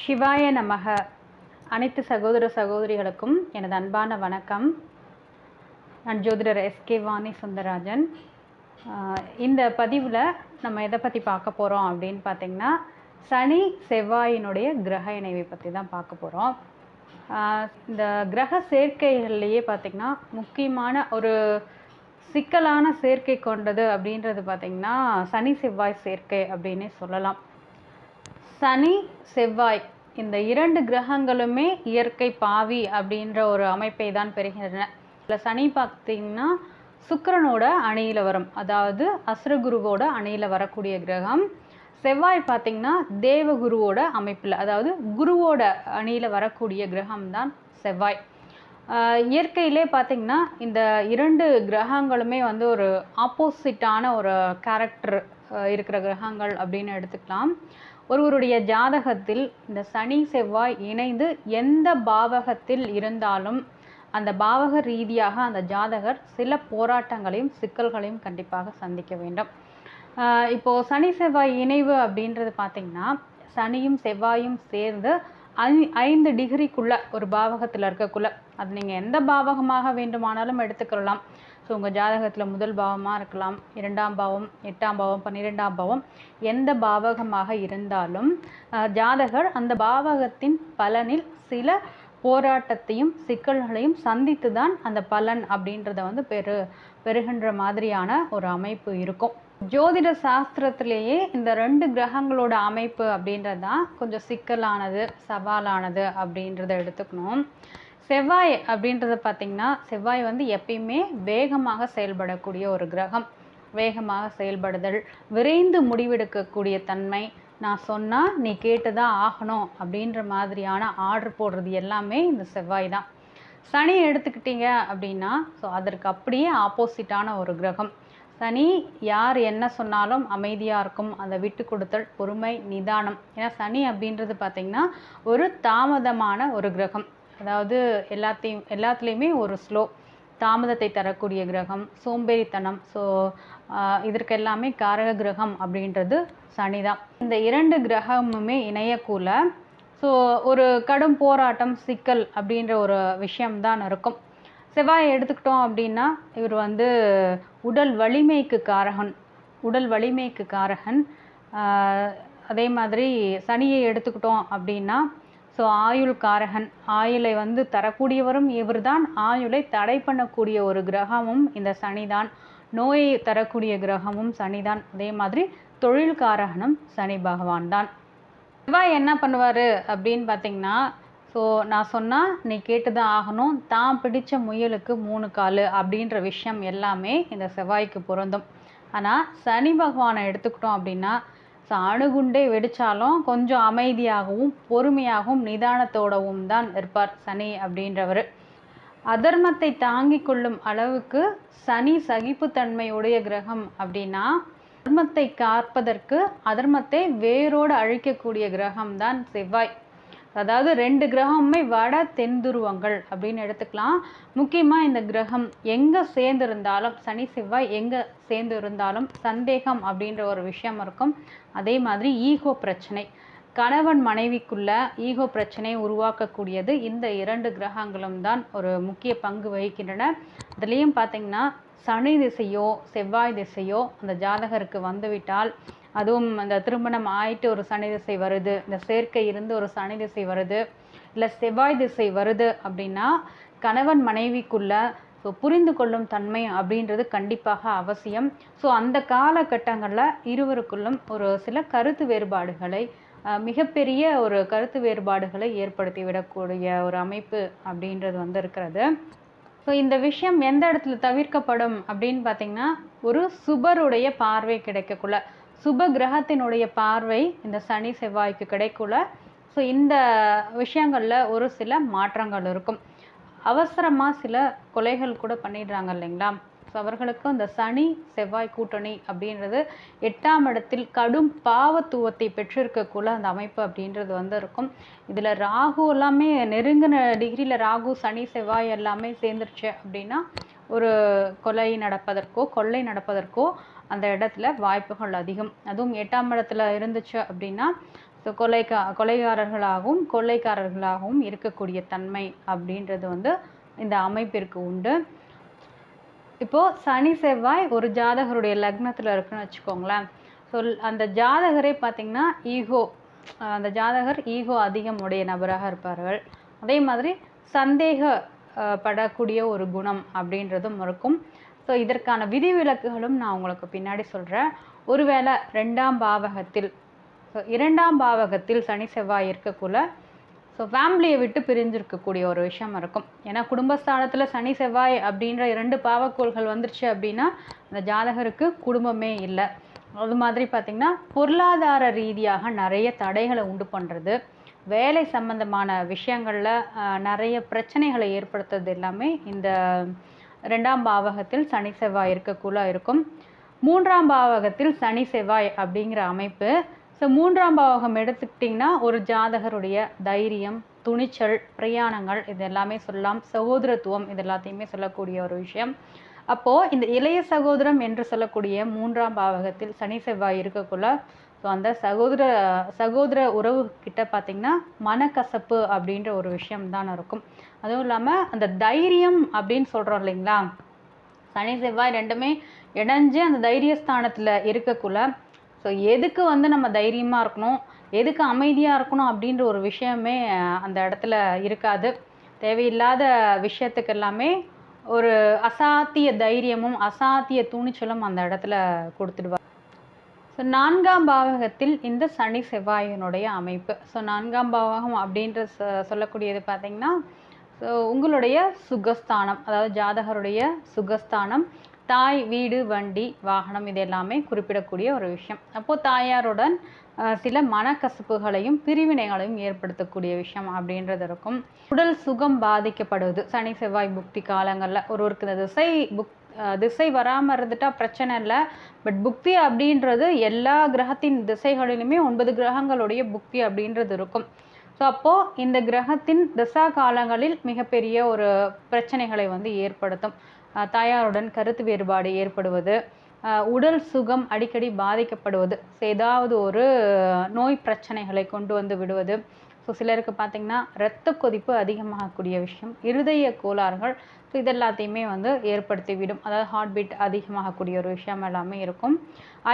சிவாய நமக. அனைத்து சகோதர சகோதரிகளுக்கும் எனது அன்பான வணக்கம். நான் ஜோதிடர் எஸ்கே வாணி சுந்தரராஜன். இந்த பதிவில் நம்ம எதை பற்றி பார்க்க போகிறோம் அப்படின்னு பார்த்தீங்கன்னா சனி செவ்வாயினுடைய கிரக இணைவை பற்றி தான் பார்க்க போகிறோம் இந்த கிரக சேர்க்கைகள்லேயே பார்த்திங்கன்னா முக்கியமான ஒரு சிக்கலான சேர்க்கை கொண்டது அப்படின்றது பார்த்திங்கன்னா சனி செவ்வாய் சேர்க்கை அப்படின்னே சொல்லலாம். சனி செவ்வாய் இந்த இரண்டு கிரகங்களுமே இயற்கை பாவி அப்படின்ற ஒரு அமைப்பை தான் பெறுகின்றன. இதில் சனி பார்த்தீங்கன்னா சுக்கரனோட அணியில் வரும். அதாவது அசுரகுருவோட அணியில் வரக்கூடிய கிரகம். செவ்வாய் பார்த்தீங்கன்னா தேவகுருவோட அமைப்பில் அதாவது குருவோட அணியில் வரக்கூடிய கிரகம் தான் செவ்வாய். இயற்கையிலே பார்த்தீங்கன்னா இந்த இரண்டு கிரகங்களுமே வந்து ஒரு ஆப்போசிட்டான ஒரு கேரக்டர் இருக்கிற கிரகங்கள் அப்படின்னு எடுத்துக்கலாம். ஒருவருடைய ஜாதகத்தில் இந்த சனி செவ்வாய் இணைந்து எந்த பாவகத்தில் இருந்தாலும் அந்த பாவக ரீதியாக அந்த ஜாதகர் சில போராட்டங்களையும் சிக்கல்களையும் கண்டிப்பாக சந்திக்க வேண்டும். இப்போ சனி செவ்வாய் இணைவு அப்படின்றது பார்த்தீங்கன்னா சனியும் செவ்வாயும் சேர்ந்து ஐ ஐந்து டிகிரிக்குள்ளே ஒரு பாவகத்தில் இருக்கக்குள்ள அது நீங்கள் எந்த பாவகமாக வேண்டுமானாலும் எடுத்துக்கொள்ளலாம். ஸோ உங்கள் ஜாதகத்தில் முதல் பாவமாக இருக்கலாம் இரண்டாம் பாவம் எட்டாம் பாவம் பன்னிரெண்டாம் பாவம் எந்த பாவகமாக இருந்தாலும் ஜாதகர் அந்த பாவகத்தின் பலனில் சில போராட்டத்தையும் சிக்கல்களையும் சந்தித்து தான் அந்த பலன் அப்படின்றத வந்து பெரு பெறுகின்ற மாதிரியான ஒரு அமைப்பு இருக்கும். ஜோதிட சாஸ்திரத்திலேயே இந்த ரெண்டு கிரகங்களோட அமைப்பு அப்படின்றது தான் கொஞ்சம் சிக்கலானது சவாலானது அப்படின்றத எடுத்துக்கணும். செவ்வாய் அப்படின்றத பார்த்திங்கன்னா செவ்வாய் வந்து எப்பயுமே வேகமாக செயல்படக்கூடிய ஒரு கிரகம். வேகமாக செயல்படுதல் விரைந்து முடிவெடுக்கக்கூடிய தன்மை. நான் சொன்னால் நீ கேட்டு தான் ஆகணும் அப்படின்ற மாதிரியான ஆர்டர் போடுறது எல்லாமே இந்த செவ்வாய் தான். சனி எடுத்துக்கிட்டீங்க அப்படின்னா ஸோ அதற்கு அப்படியே ஆப்போசிட்டான ஒரு கிரகம். சனி யார் என்ன சொன்னாலும் அமைதியாக இருக்கும். அந்த விட்டு கொடுத்தல் பொறுமை நிதானம். ஏன்னா சனி அப்படின்றது பார்த்திங்கன்னா ஒரு தாமதமான ஒரு கிரகம். அதாவது எல்லாத்தையும் எல்லாத்துலேயுமே ஒரு ஸ்லோ தாமதத்தை தரக்கூடிய கிரகம் சோம்பேறித்தனம் ஸோ இதற்கு எல்லாமே காரக கிரகம் அப்படின்றது சனி தான் இந்த இரண்டு கிரகமுமே இணையக்கூல. ஸோ ஒரு கடும் போராட்டம் சிக்கல் அப்படின்ற ஒரு விஷயம்தான் இருக்கும். செவ்வாயை எடுத்துக்கிட்டோம் அப்படின்னா இவர் வந்து உடல் வலிமைக்கு காரகன். உடல் வலிமைக்கு காரகன். அதே மாதிரி சனியை எடுத்துக்கிட்டோம் அப்படின்னா ஸோ ஆயுள் காரகன் ஆயுளை வந்து தரக்கூடியவரும் இவர்தான். ஆயுளை தடை பண்ணக்கூடிய ஒரு கிரகமும் இந்த சனிதான். நோயை தரக்கூடிய கிரகமும் சனிதான். அதே மாதிரி தொழில் காரகனும் சனி பகவான் தான் செவ்வாய் என்ன பண்ணுவார் அப்படின்னு பார்த்தீங்கன்னா ஸோ நான் சொன்னால் நீ கேட்டு தான் ஆகணும். தான் பிடித்த முயலுக்கு மூணு கால் அப்படின்ற விஷயம் எல்லாமே இந்த செவ்வாய்க்கு பொருந்தும். ஆனால் சனி பகவானை எடுத்துக்கிட்டோம் அப்படின்னா ஸோ அணுகுண்டே வெடித்தாலும் கொஞ்சம் அமைதியாகவும் பொறுமையாகவும் நிதானத்தோடவும் தான் இருப்பார் சனி அப்படின்றவர். அதர்மத்தை தாங்கிக் கொள்ளும் அளவுக்கு சனி சகிப்புத்தன்மையுடைய கிரகம் அப்படின்னா தர்மத்தை காப்பதற்கு அதர்மத்தை வேரோடு அழிக்கக்கூடிய கிரகம் தான் செவ்வாய். அதாவது ரெண்டு கிரகமுமே வட தென் துருவங்கள் அப்படின்னு எடுத்துக்கலாம். முக்கியமாக இந்த கிரகம் எங்கே சேர்ந்து இருந்தாலும் சனி செவ்வாய் எங்கே சேர்ந்து இருந்தாலும் சந்தேகம் அப்படின்ற ஒரு விஷயம் இருக்கும். அதே மாதிரி ஈகோ பிரச்சனை. கணவன் மனைவிக்குள்ள ஈகோ பிரச்சனையை உருவாக்கக்கூடியது இந்த இரண்டு கிரகங்களும் தான் ஒரு முக்கிய பங்கு வகிக்கின்றன. அதுலேயும் பார்த்திங்கன்னா சனி திசையோ செவ்வாய் திசையோ அந்த ஜாதகருக்கு வந்துவிட்டால் அதுவும் அந்த திருமணம் ஆயிட்டு ஒரு சனி திசை வருது இந்த சேர்க்கை இருந்து ஒரு சனி திசை வருது இல்லை செவ்வாய் திசை வருது அப்படின்னா கணவன் மனைவிக்குள்ள ஸோ புரிந்து கொள்ளும் தன்மை அப்படின்றது கண்டிப்பாக அவசியம். ஸோ அந்த காலகட்டங்களில் இருவருக்குள்ளும் ஒரு சில கருத்து வேறுபாடுகளை மிகப்பெரிய ஒரு கருத்து வேறுபாடுகளை ஏற்படுத்தி விடக்கூடிய ஒரு அமைப்பு அப்படின்றது வந்து இருக்கிறது ஸோ இந்த விஷயம் எந்த இடத்துல தவிர்க்கப்படும் அப்படின்னு பார்த்தீங்கன்னா ஒரு சுபருடைய பார்வை கிடைக்கக்குள்ள. சுப கிரகத்தினுடைய பார்வை இந்த சனி செவ்வாய்க்கு கிடைக்கல. ஸோ இந்த விஷயங்களில் ஒரு சில மாற்றங்கள் இருக்கும். அவசரமாக சில கொலைகள் கூட பண்ணிடுறாங்க இல்லைங்களா? ஸோ அவர்களுக்கு இந்த சனி செவ்வாய் கூட்டணி அப்படின்றது எட்டாம் இடத்தில் கடும் பாவத்துவத்தை பெற்றிருக்கக்குள்ள அந்த அமைப்பு அப்படின்றது வந்து இருக்கும் இதில் ராகு எல்லாமே நெருங்கின டிகிரியில் ராகு சனி செவ்வாய் எல்லாமே சேர்ந்துருச்சு அப்படின்னா ஒரு கொலை நடப்பதற்கோ கொள்ளை நடப்பதற்கோ அந்த இடத்துல வாய்ப்புகள் அதிகம். அதுவும் எட்டாம் இடத்துல இருந்துச்சு அப்படின்னா ஸோ கொலைக்கா கொலைகாரர்களாகவும் கொள்ளைக்காரர்களாகவும் இருக்கக்கூடிய தன்மை அப்படின்றது வந்து இந்த அமைப்பிற்கு உண்டு. இப்போது சனி செவ்வாய் ஒரு ஜாதகருடைய லக்னத்தில் இருக்குன்னு வச்சுக்கோங்களேன். ஸோ அந்த ஜாதகரே பார்த்திங்கன்னா ஈகோ அந்த ஜாதகர் ஈகோ அதிகம் உடைய நபராக இருப்பார்கள். அதே மாதிரி சந்தேக படக்கூடிய ஒரு குணம் அப்படின்றதும் இருக்கும். ஸோ இதற்கான விதிவிலக்குகளும் நான் உங்களுக்கு பின்னாடி சொல்கிறேன் ஒருவேளை ரெண்டாம் பாவகத்தில் ஸோ இரண்டாம் பாவகத்தில் சனி செவ்வாய் இருக்கக்குள்ள ஸோ ஃபேமிலியை விட்டு பிரிஞ்சிருக்கக்கூடிய ஒரு விஷயம் இருக்கும். ஏன்னா குடும்பஸ்தானத்தில் சனி செவ்வாய் அப்படின்ற இரண்டு பாவக்கோள்கள் வந்துருச்சு அப்படின்னா அந்த ஜாதகருக்கு குடும்பமே இல்லை. அது மாதிரி பார்த்திங்கன்னா பொருளாதார ரீதியாக நிறைய தடைகளை உண்டு பண்ணுறது வேலை சம்பந்தமான விஷயங்களில் நிறைய பிரச்சனைகளை ஏற்படுத்துறது எல்லாமே இந்த ரெண்டாம் பாவகத்தில் சனி செவ்வாய் இருக்கக்குள்ள இருக்கும். மூன்றாம் பாவகத்தில் சனி செவ்வாய் அப்படிங்கிற அமைப்பு. ஸோ மூன்றாம் பாவகம் எடுத்துக்கிட்டிங்கன்னா ஒரு ஜாதகருடைய தைரியம் துணிச்சல் பிரயாணங்கள் இது எல்லாமே சொல்லலாம். சகோதரத்துவம் இது எல்லாத்தையுமே சொல்லக்கூடிய ஒரு விஷயம். அப்போது இந்த இளைய சகோதரம் என்று சொல்லக்கூடிய மூன்றாம் பாவகத்தில் சனி செவ்வாய் இருக்கக்குள்ள ஸோ அந்த சகோதர சகோதர உறவு கிட்ட பார்த்திங்கன்னா மனக்கசப்பு அப்படின்ற ஒரு விஷயம் தான் இருக்கும். அதுவும் இல்லாமல் அந்த தைரியம் அப்படின்னு சொல்கிறோம் இல்லைங்களா? சனி செவ்வாய் ரெண்டுமே இணைஞ்சு அந்த தைரியஸ்தானத்தில் இருக்கக்குள்ள ஸோ எதுக்கு வந்து நம்ம தைரியமாக இருக்கணும்? எதுக்கு அமைதியாக இருக்கணும் அப்படின்ற ஒரு விஷயமே அந்த இடத்துல இருக்காது. தேவையில்லாத விஷயத்துக்கு எல்லாமே ஒரு அசாத்திய தைரியமும் அசாத்திய துணிச்சலும் அந்த இடத்துல கொடுத்துடுவார் ஸோ நான்காம் பாவகத்தில் இந்த சனி செவ்வாயினுடைய அமைப்பு. ஸோ நான்காம் பாவகம் அப்படின்ற சொல்லக்கூடியது பார்த்திங்கன்னா ஸோ உங்களுடைய சுகஸ்தானம் அதாவது ஜாதகருடைய சுகஸ்தானம் தாய் வீடு வண்டி வாகனம் இது எல்லாமே குறிப்பிடக்கூடிய ஒரு விஷயம். அப்போது தாயாருடன் சில மனக்கசப்புகளையும் பிரிவினைகளையும் ஏற்படுத்தக்கூடிய விஷயம் அப்படின்றது இருக்கும். உடல் சுகம் பாதிக்கப்படுவது சனி செவ்வாய் புக்தி காலங்களில் ஒருவருக்கு இந்த திசை புக் திசை வராமல் இருந்துட்டா பிரச்சனை இல்லை. பட் புக்தி அப்படின்றது எல்லா கிரகத்தின் திசைகளிலுமே ஒன்பது கிரகங்களுடைய புக்தி அப்படின்றது இருக்கும். ஸோ அப்போது இந்த கிரகத்தின் திசா காலங்களில் மிகப்பெரிய ஒரு பிரச்சனைகளை வந்து ஏற்படுத்தும். தாயாருடன் கருத்து வேறுபாடு ஏற்படுவது உடல் சுகம் அடிக்கடி பாதிக்கப்படுவது ஸோ ஏதாவது ஒரு நோய் பிரச்சனைகளை கொண்டு வந்து விடுவது. ஸோ சிலருக்கு பார்த்திங்கன்னா இரத்த கொதிப்பு அதிகமாகக்கூடிய விஷயம் இருதய கோளாறுகள் ஸோ இது எல்லாத்தையுமே வந்து ஏற்படுத்தி விடும் அதாவது ஹார்ட் பீட் அதிகமாகக்கூடிய ஒரு விஷயம் எல்லாமே இருக்கும்.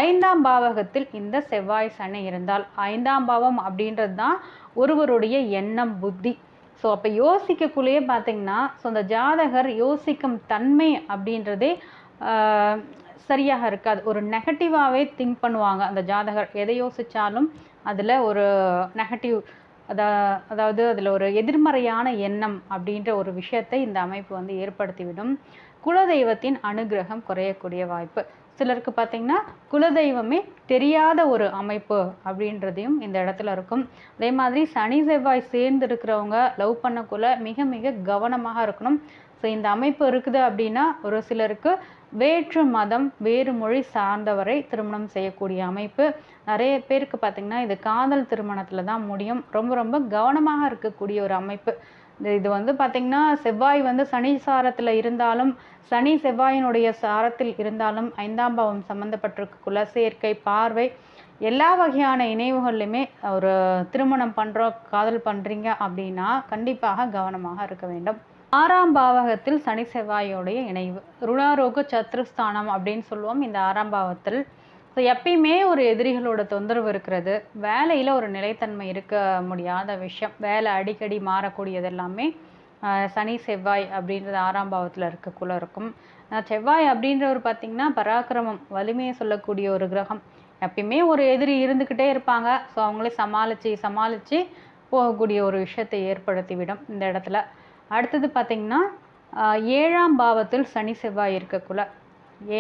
ஐந்தாம் பாவகத்தில் இந்த செவ்வாய் சனி இருந்தால் ஐந்தாம் பாவம் அப்படின்றது தான் ஒருவருடைய எண்ணம் புத்தி. ஸோ அப்போ யோசிக்கக்குள்ளேயே பார்த்தீங்கன்னா ஸோ அந்த ஜாதகர் யோசிக்கும் தன்மை அப்படின்றதே சரியாக இருக்காது. ஒரு நெகட்டிவாகவே திங்க் பண்ணுவாங்க அந்த ஜாதகர். எதை யோசித்தாலும் அதில் ஒரு நெகட்டிவ் அதா அதாவது அதில் ஒரு எதிர்மறையான எண்ணம் அப்படின்ற ஒரு விஷயத்தை இந்த அமைப்பு வந்து ஏற்படுத்திவிடும். குலதெய்வத்தின் அனுகிரகம் குறையக்கூடிய வாய்ப்பு. சிலருக்கு பார்த்தீங்கன்னா குலதெய்வமே தெரியாத ஒரு அமைப்பு அப்படின்றதையும் இந்த இடத்துல இருக்கும். அதே மாதிரி சனி செவ்வாய் சேர்ந்து இருக்கிறவங்க லவ் பண்ணக்குள்ள மிக மிக கவனமாக இருக்கணும். ஸோ இந்த அமைப்பு இருக்குது அப்படின்னா ஒரு சிலருக்கு வேற்று மதம் வேறு மொழி சார்ந்தவரை திருமணம் செய்யக்கூடிய அமைப்பு. நிறைய பேருக்கு பார்த்திங்கன்னா இது காதல் திருமணத்தில் தான் முடியும். ரொம்ப ரொம்ப கவனமாக இருக்கக்கூடிய ஒரு அமைப்பு. இது இது வந்து பார்த்திங்கன்னா செவ்வாய் வந்து சனி சாரத்தில் இருந்தாலும் சனி செவ்வாயினுடைய சாரத்தில் இருந்தாலும் ஐந்தாம் பாவம் சம்மந்தப்பட்டிருக்க குலசேர்க்கை பார்வை எல்லா வகையான இணைவுகள்லையுமே ஒரு திருமணம் பண்ணுறோம் காதல் பண்ணுறீங்க அப்படின்னா கண்டிப்பாக கவனமாக இருக்க வேண்டும். ஆறாம் பாவகத்தில் சனி செவ்வாயோடைய இணைவு. ருணாரோக சத்ருஸ்தானம் அப்படின்னு சொல்லுவோம் இந்த ஆறாம் பாவத்தில் ஸோ எப்பயுமே ஒரு எதிரிகளோட தொந்தரவு இருக்கிறது. வேலையில் ஒரு நிலைத்தன்மை இருக்க முடியாத விஷயம். வேலை அடிக்கடி மாறக்கூடியது எல்லாமே சனி செவ்வாய் அப்படின்றது ஆறாம் பாவத்தில் இருக்கக்குள்ள இருக்கும். செவ்வாய் அப்படின்றவர் பார்த்திங்கன்னா பராக்கிரமம் வலிமையை சொல்லக்கூடிய ஒரு கிரகம். எப்பயுமே ஒரு எதிரி இருந்துக்கிட்டே இருப்பாங்க. ஸோ அவங்களே சமாளித்து சமாளித்து போகக்கூடிய ஒரு விஷயத்தை ஏற்படுத்திவிடும் இந்த இடத்துல. அடுத்தது பார்த்திங்கன்னா ஏழாம் பாவத்தில் சனி செவ்வாய் இருக்கக்குள்ள.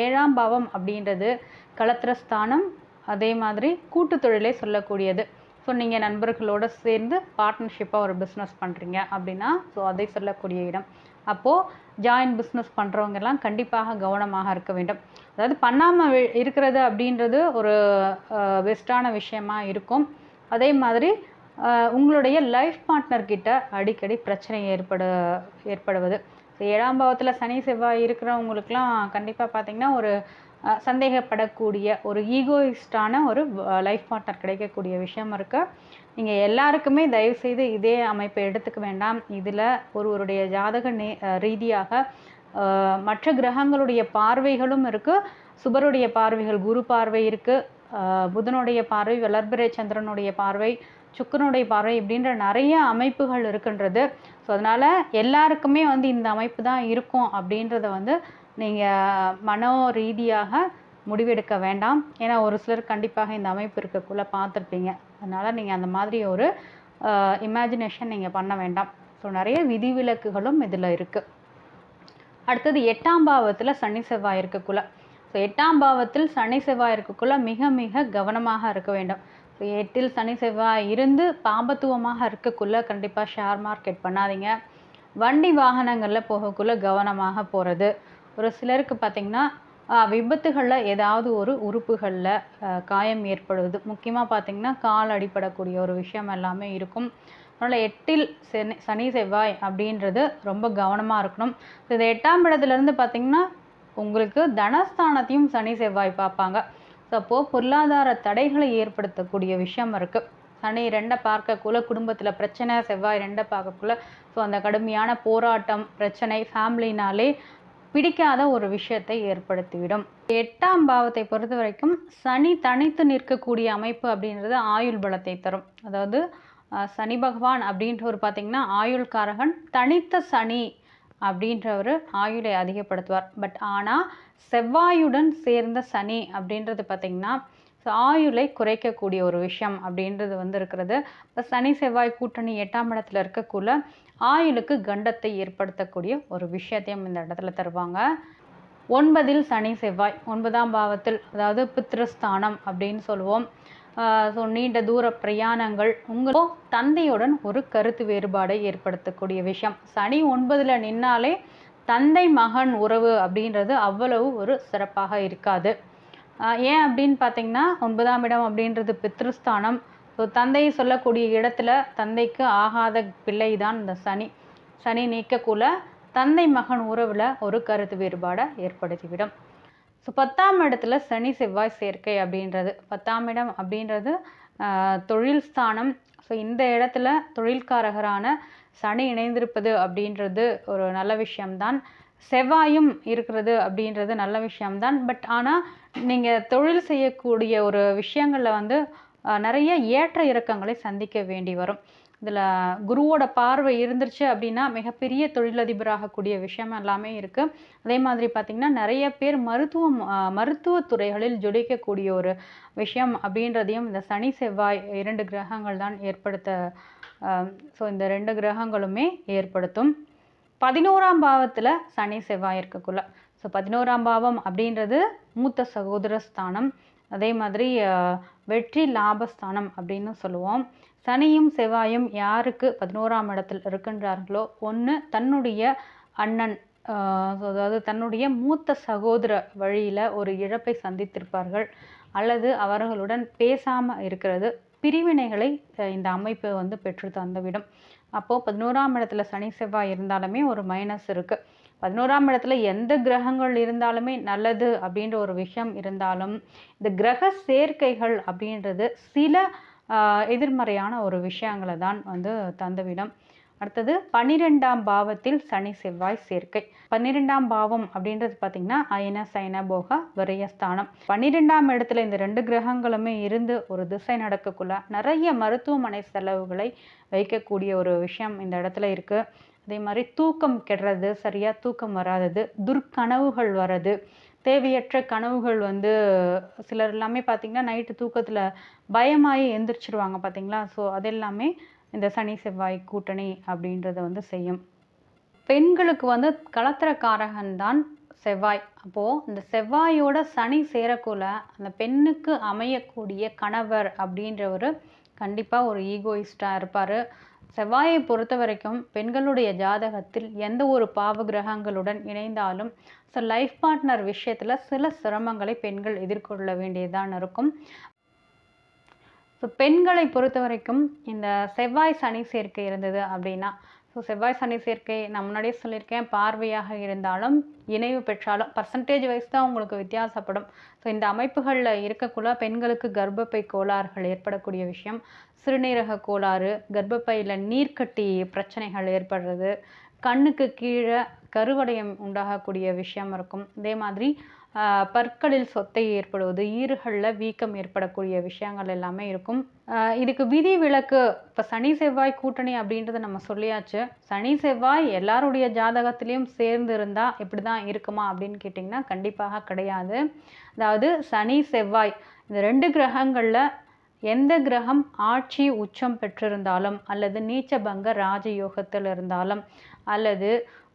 ஏழாம் பாவம் அப்படின்றது கலத்திரஸ்தானம் அதே மாதிரி கூட்டு தொழிலே சொல்லக்கூடியது. ஸோ நீங்கள் நண்பர்களோடு சேர்ந்து பார்ட்னர்ஷிப்பாக ஒரு பிஸ்னஸ் பண்ணுறீங்க அப்படின்னா ஸோ அதை சொல்லக்கூடிய இடம். அப்போது ஜாயின் பிஸ்னஸ் பண்ணுறவங்கெல்லாம் கண்டிப்பாக கவனமாக இருக்க வேண்டும். அதாவது பண்ணாமல் இருக்கிறது அப்படின்றது ஒரு பெஸ்ட்டான விஷயமாக இருக்கும். அதே மாதிரி உங்களுடைய லைஃப் பார்ட்னர் கிட்ட அடிக்கடி பிரச்சனை ஏற்பட ஏற்படுவது. ஏழாம் பாவத்தில் சனி செவ்வாய் இருக்கிறவங்களுக்குலாம் கண்டிப்பாக பார்த்தீங்கன்னா ஒரு சந்தேகப்படக்கூடிய ஒரு ஈகோயிஸ்டான ஒரு லைஃப் பார்ட்னர் கிடைக்கக்கூடிய விஷயம் இருக்குது நீங்கள் எல்லாருக்குமே தயவுசெய்து இதே அமைப்பை எடுத்துக்க வேண்டாம். இதில் ஒருவருடைய ஜாதக நே ரீதியாக மற்ற கிரகங்களுடைய பார்வைகளும் இருக்குது சுபருடைய பார்வைகள் குரு பார்வை இருக்குது புதனுடைய பார்வை வளர்பிறை சந்திரனுடைய பார்வை சுக்கரனுடைய பார்வை இப்படின்ற நிறைய அமைப்புகள் இருக்குன்றது. ஸோ அதனால் எல்லாருக்குமே வந்து இந்த அமைப்பு தான் இருக்கும் அப்படின்றத வந்து நீங்கள் மனோ ரீதியாக முடிவெடுக்க வேண்டாம். ஏன்னா ஒரு சிலர் கண்டிப்பாக இந்த அமைப்பு இருக்கக்குள்ள பார்த்துருப்பீங்க. அதனால் நீங்கள் அந்த மாதிரி ஒரு இமேஜினேஷன் நீங்கள் பண்ண வேண்டாம். ஸோ நிறைய விதிவிலக்குகளும் இதில் இருக்குது அடுத்தது எட்டாம் பாவத்தில் சனி செவ்வாய் இருக்கக்குள்ள. ஸோ எட்டாம் பாவத்தில் சனி செவ்வாய் இருக்கக்குள்ள மிக மிக கவனமாக இருக்க வேண்டும். எட்டில் சனி செவ்வாய் இருந்து பாம்பத்துவமாக இருக்கக்குள்ளே கண்டிப்பாக ஷேர் மார்க்கெட் பண்ணாதீங்க. வண்டி வாகனங்களில் போகக்குள்ள கவனமாக போகிறது ஒரு சிலருக்கு பார்த்திங்கன்னா விபத்துகளில் ஏதாவது ஒரு உறுப்புகளில் காயம் ஏற்படுவது. முக்கியமாக பார்த்திங்கன்னா கால் அடிப்படக்கூடிய ஒரு விஷயம் எல்லாமே இருக்கும். அதனால் எட்டில் சனி சனி செவ்வாய் அப்படின்றது ரொம்ப கவனமாக இருக்கணும். இது எட்டாம் இடத்துலேருந்து பார்த்திங்கன்னா உங்களுக்கு தனஸ்தானத்தையும் சனி செவ்வாய் பார்ப்பாங்க. அப்போது பொருளாதார தடைகளை ஏற்படுத்தக்கூடிய விஷயம் இருக்குது சனி ரெண்டை பார்க்கக்குள்ள குடும்பத்தில் பிரச்சனை செவ்வாய் ரெண்டை பார்க்கக்குள்ள ஸோ அந்த கடுமையான போராட்டம் பிரச்சனை ஃபேமிலினாலே பிடிக்காத ஒரு விஷயத்தை ஏற்படுத்திவிடும். எட்டாம் பாவத்தை பொறுத்த வரைக்கும் சனி தனித்து நிற்கக்கூடிய அமைப்பு அப்படின்றது ஆயுள் பலத்தை தரும். அதாவது சனி பகவான் அப்படின்றவர் பார்த்திங்கன்னா ஆயுள்காரகன் தனித்த சனி அப்படின்றவர் ஆயுளை அதிகப்படுத்துவார். பட் ஆனால் செவ்வாயுடன் சேர்ந்த சனி அப்படின்றது பார்த்திங்கன்னா ஆயுளை குறைக்கக்கூடிய ஒரு விஷயம் அப்படின்றது வந்து இருக்கிறது இப்போ சனி செவ்வாய் கூட்டணி எட்டாம் இடத்துல இருக்கக்குள்ள ஆயுளுக்கு கண்டத்தை ஏற்படுத்தக்கூடிய ஒரு விஷயத்தையும் இந்த இடத்துல தருவாங்க. ஒன்பதில் சனி செவ்வாய் ஒன்பதாம் பாவத்தில் அதாவது பித்ரஸ்தானம் அப்படின்னு சொல்லுவோம். ஸோ நீண்ட தூர பிரயாணங்கள் உங்களோ தந்தையுடன் ஒரு கருத்து வேறுபாடை ஏற்படுத்தக்கூடிய விஷயம். சனி ஒன்பதில் நின்னாலே தந்தை மகன் உறவு அப்படின்றது அவ்வளவு ஒரு சிறப்பாக இருக்காது. ஏன் அப்படின்னு பார்த்தீங்கன்னா ஒன்பதாம் இடம் அப்படின்றது பித்ருஸ்தானம். ஸோ தந்தை சொல்லக்கூடிய இடத்துல தந்தைக்கு ஆகாத பிள்ளை தான் இந்த சனி. சனி நீக்கக்குள்ள தந்தை மகன் உறவில் ஒரு கருத்து வேறுபாடை ஏற்படுத்திவிடும். ஸோ பத்தாம் இடத்துல சனி செவ்வாய் சேர்க்கை அப்படின்றது. பத்தாம் இடம் அப்படின்றது தொழில் ஸ்தானம். ஸோ இந்த இடத்துல தொழில்காரகரான சனி இணைந்திருப்பது அப்படின்றது ஒரு நல்ல விஷயம்தான். செவ்வாயும் இருக்கிறது அப்படின்றது நல்ல விஷயம்தான். பட் ஆனால் நீங்கள் தொழில் செய்யக்கூடிய ஒரு விஷயங்களில் வந்து நிறைய ஏற்ற இறக்கங்களை சந்திக்க வேண்டி வரும். இதில் குருவோட பார்வை இருந்துருச்சு அப்படின்னா மிகப்பெரிய தொழிலதிபராகக்கூடிய விஷயம் எல்லாமே இருக்குது அதே மாதிரி பார்த்திங்கன்னா நிறைய பேர் மருத்துவம் மருத்துவத்துறைகளில் ஜொலிக்கக்கூடிய ஒரு விஷயம் அப்படின்றதையும் இந்த சனி செவ்வாய் இரண்டு கிரகங்கள் தான் ஏற்படுத்த ஸோ இந்த ரெண்டு கிரகங்களுமே ஏற்படுத்தும். பதினோராம் பாவத்தில் சனி செவ்வாய் இருக்கக்குள்ள. ஸோ பதினோராம் பாவம் அப்படின்றது மூத்த சகோதர ஸ்தானம் அதே மாதிரி வெற்றி லாபஸ்தானம் அப்படின்னு சொல்லுவோம். சனியும் செவ்வாயும் யாருக்கு பதினோராம் இடத்தில் இருக்கின்றார்களோ ஒன்று தன்னுடைய அண்ணன் அதாவது தன்னுடைய மூத்த சகோதர வழியில் ஒரு இழப்பை சந்தித்திருப்பார்கள். அல்லது அவர்களுடன் பேசாமல் இருக்கிறது. பிரிவினைகளை இந்த அமைப்பு வந்து பெற்று தந்துவிடும். அப்போது பதினோராம் இடத்துல சனி செவ்வாய் இருந்தாலுமே ஒரு மைனஸ் இருக்குது பதினோராம் இடத்துல எந்த கிரகங்கள் இருந்தாலுமே நல்லது அப்படின்ற ஒரு விஷயம் இருந்தாலும் இந்த கிரக சேர்க்கைகள் அப்படின்றது சில எதிர்மறையான ஒரு விஷயங்களை தான் வந்து தந்துவிடும். அடுத்தது பன்னிரெண்டாம் பாவத்தில் சனி செவ்வாய் சேர்க்கை. பன்னிரெண்டாம் பாவம் அப்படின்றது பார்த்திங்கன்னா அயன சயன போக விரயஸ்தானம் பன்னிரெண்டாம் இடத்துல இந்த ரெண்டு கிரகங்களுமே இருந்து ஒரு திசை நடக்கக்குள்ள நிறைய மருத்துவமனை செலவுகளை வைக்கக்கூடிய ஒரு விஷயம் இந்த இடத்துல இருக்குது அதே மாதிரி தூக்கம் கெடுறது சரியாக தூக்கம் வராதது துர்க்கனவுகள் வர்றது தேவையற்ற கனவுகள் வந்து சிலர் எல்லாமே பார்த்திங்கன்னா நைட்டு தூக்கத்தில் பயமாகி எந்திரிச்சிருவாங்க பார்த்தீங்களா ஸோ அதெல்லாமே இந்த சனி செவ்வாய் கூட்டணி அப்படின்றத வந்து செய்யும். பெண்களுக்கு வந்து கலத்திரக்காரகன் தான் செவ்வாய். அப்போது இந்த செவ்வாயோட சனி சேரக்குள்ள அந்த பெண்ணுக்கு அமையக்கூடிய கணவர் அப்படின்ற ஒரு கண்டிப்பாக ஒரு ஈகோயிஸ்டாக இருப்பார். செவ்வாயை பொறுத்த வரைக்கும் பெண்களுடைய ஜாதகத்தில் எந்த ஒரு பாவ கிரகங்களுடன் இணைந்தாலும் ஸோ லைஃப் பார்ட்னர் விஷயத்தில் சில சிரமங்களை பெண்கள் எதிர்கொள்ள வேண்டியதான் இருக்கும். ஸோ பெண்களை பொறுத்த வரைக்கும் இந்த செவ்வாய் சனி சேர்க்கை இருந்தது அப்படின்னா ஸோ செவ்வாய் சனி சேர்க்கை நான் முன்னாடியே சொல்லியிருக்கேன் பார்வையாக இருந்தாலும் இணைவு பெற்றாலும் பர்சன்டேஜ் வைஸ் தான் உங்களுக்கு வித்தியாசப்படும். ஸோ இந்த அமைப்புகளில் இருக்கக்குள்ள பெண்களுக்கு கர்ப்பப்பை கோளாறுகள் ஏற்படக்கூடிய விஷயம் சிறுநீரக கோளாறு கர்ப்பப்பையில் நீர்க்கட்டி பிரச்சனைகள் ஏற்படுறது கண்ணுக்கு கீழே கருவடையம் உண்டாகக்கூடிய விஷயம் இருக்கும். அதே மாதிரி பற்களில் சொத்தை ஏற்படுவது ஈறுகளில் வீக்கம் ஏற்படக்கூடிய விஷயங்கள் எல்லாமே இருக்கும். இதுக்கு விதி விலக்கு இப்போ சனி செவ்வாய் கூட்டணி அப்படின்றத நம்ம சொல்லியாச்சு. சனி செவ்வாய் எல்லாருடைய ஜாதகத்திலையும் சேர்ந்து இருந்தால் இப்படி தான் இருக்குமா அப்படின்னு கேட்டிங்கன்னா கண்டிப்பாக கிடையாது. அதாவது சனி செவ்வாய் இந்த ரெண்டு கிரகங்களில் எந்த கிரகம் ஆட்சி உச்சம் பெற்றிருந்தாலும் அல்லது நீச்சபங்க ராஜயோகத்தில் இருந்தாலும் அல்லது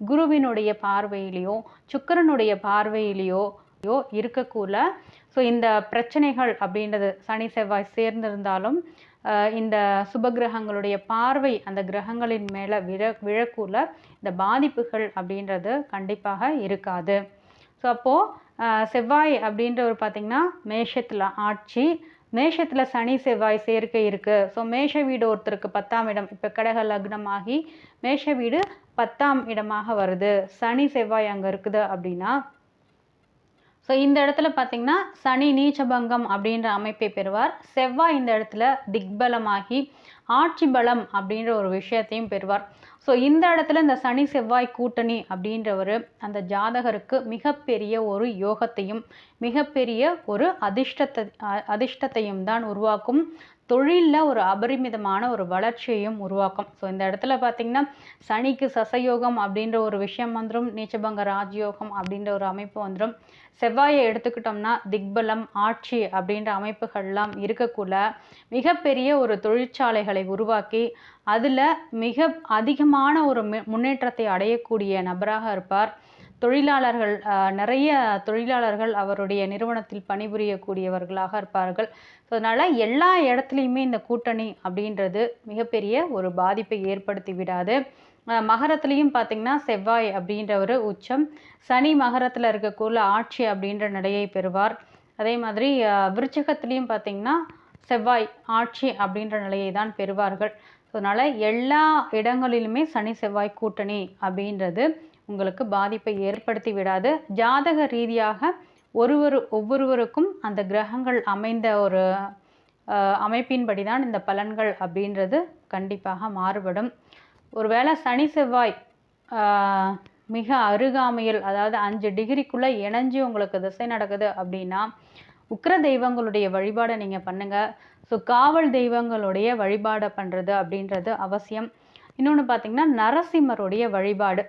குருவினுடைய பார்வையிலையோ சுக்கிரனுடைய பார்வையிலையோ யோ ஸோ இந்த பிரச்சனைகள் அப்படின்றது சனி செவ்வாய் சேர்ந்திருந்தாலும் இந்த சுபகிரகங்களுடைய பார்வை அந்த கிரகங்களின் மேலே விழ விழக்குள்ள இந்த பாதிப்புகள் அப்படின்றது கண்டிப்பாக இருக்காது. ஸோ அப்போது செவ்வாய் அப்படின்றவர் பார்த்திங்கன்னா மேஷத்தில் ஆட்சி. மேஷத்தில் சனி செவ்வாய் சேர்க்கை இருக்குது ஸோ மேஷ வீடு ஒருத்தருக்கு பத்தாம் இடம். இப்போ கடக லக்னமாகி மேஷ வீடு பத்தாம் இடமாக வருது. சனி செவ்வாய் அங்கே இருக்குது அப்படின்னா ஸோ இந்த இடத்துல பார்த்தீங்கன்னா சனி நீச்சபங்கம் அப்படின்ற அமைப்பை பெறுவார். செவ்வாய் இந்த இடத்துல திக்பலமாகி ஆட்சி பலம் அப்படின்ற ஒரு விஷயத்தையும் பெறுவார். ஸோ இந்த இடத்துல இந்த சனி செவ்வாய் கூட்டணி அப்படின்றவர் அந்த ஜாதகருக்கு மிகப்பெரிய ஒரு யோகத்தையும் மிகப்பெரிய ஒரு அதிர்ஷ்டத்தை அதிர்ஷ்டத்தையும் தான் உருவாக்கும். தொழிலில் ஒரு அபரிமிதமான ஒரு வளர்ச்சியையும் உருவாக்கும். ஸோ இந்த இடத்துல பார்த்தீங்கன்னா சனிக்கு சசயோகம் அப்படின்ற ஒரு விஷயம் வந்துடும் நீச்சபங்க ராஜயோகம் அப்படின்ற ஒரு அமைப்பு வந்துடும் செவ்வாயை எடுத்துக்கிட்டோம்னா திக்பலம் ஆட்சி அப்படின்ற அமைப்புகள்லாம் இருக்கக்குள்ள மிகப்பெரிய ஒரு தொழிற்சாலைகளை உருவாக்கி அதில் மிக அதிகமான ஒரு மு- முன்னேற்றத்தை அடையக்கூடிய நபராக இருப்பார். தொழிலாளர்கள் நிறைய தொழிலாளர்கள் அவருடைய நிறுவனத்தில் பணிபுரியக்கூடியவர்களாக இருப்பார்கள். ஸோ அதனால் எல்லா இடத்துலையுமே இந்த கூட்டணி அப்படின்றது மிகப்பெரிய ஒரு பாதிப்பை ஏற்படுத்தி விடாது. மகரத்துலேயும் பார்த்திங்கன்னா செவ்வாய் அப்படின்றவர் உச்சம். சனி மகரத்தில் இருக்கக்குள்ள ஆட்சி அப்படின்ற நிலையை பெறுவார். அதே மாதிரி விருச்சகத்துலேயும் பார்த்திங்கன்னா செவ்வாய் ஆட்சி அப்படின்ற நிலையை தான் பெறுவார்கள். ஸோ அதனால் எல்லா இடங்களிலுமே சனி செவ்வாய் கூட்டணி அப்படின்றது உங்களுக்கு பாதிப்பை ஏற்படுத்தி விடாது. ஜாதக ரீதியாக ஒருவர் ஒவ்வொருவருக்கும் அந்த கிரகங்கள் அமைந்த ஒரு அமைப்பின்படி தான் இந்த பலன்கள் அப்படின்றது கண்டிப்பாக மாறுபடும். ஒருவேளை சனி செவ்வாய் மிக அருகாமையில் அதாவது அஞ்சு டிகிரிக்குள்ளே இணைஞ்சு உங்களுக்கு திசை நடக்குது அப்படின்னா உக்கிர தெய்வங்களுடைய வழிபாடை நீங்கள் பண்ணுங்கள் ஸோ காவல் தெய்வங்களுடைய வழிபாடை பண்ணுறது அப்படின்றது அவசியம். இன்னொன்று பார்த்தீங்கன்னா நரசிம்மருடைய வழிபாடு.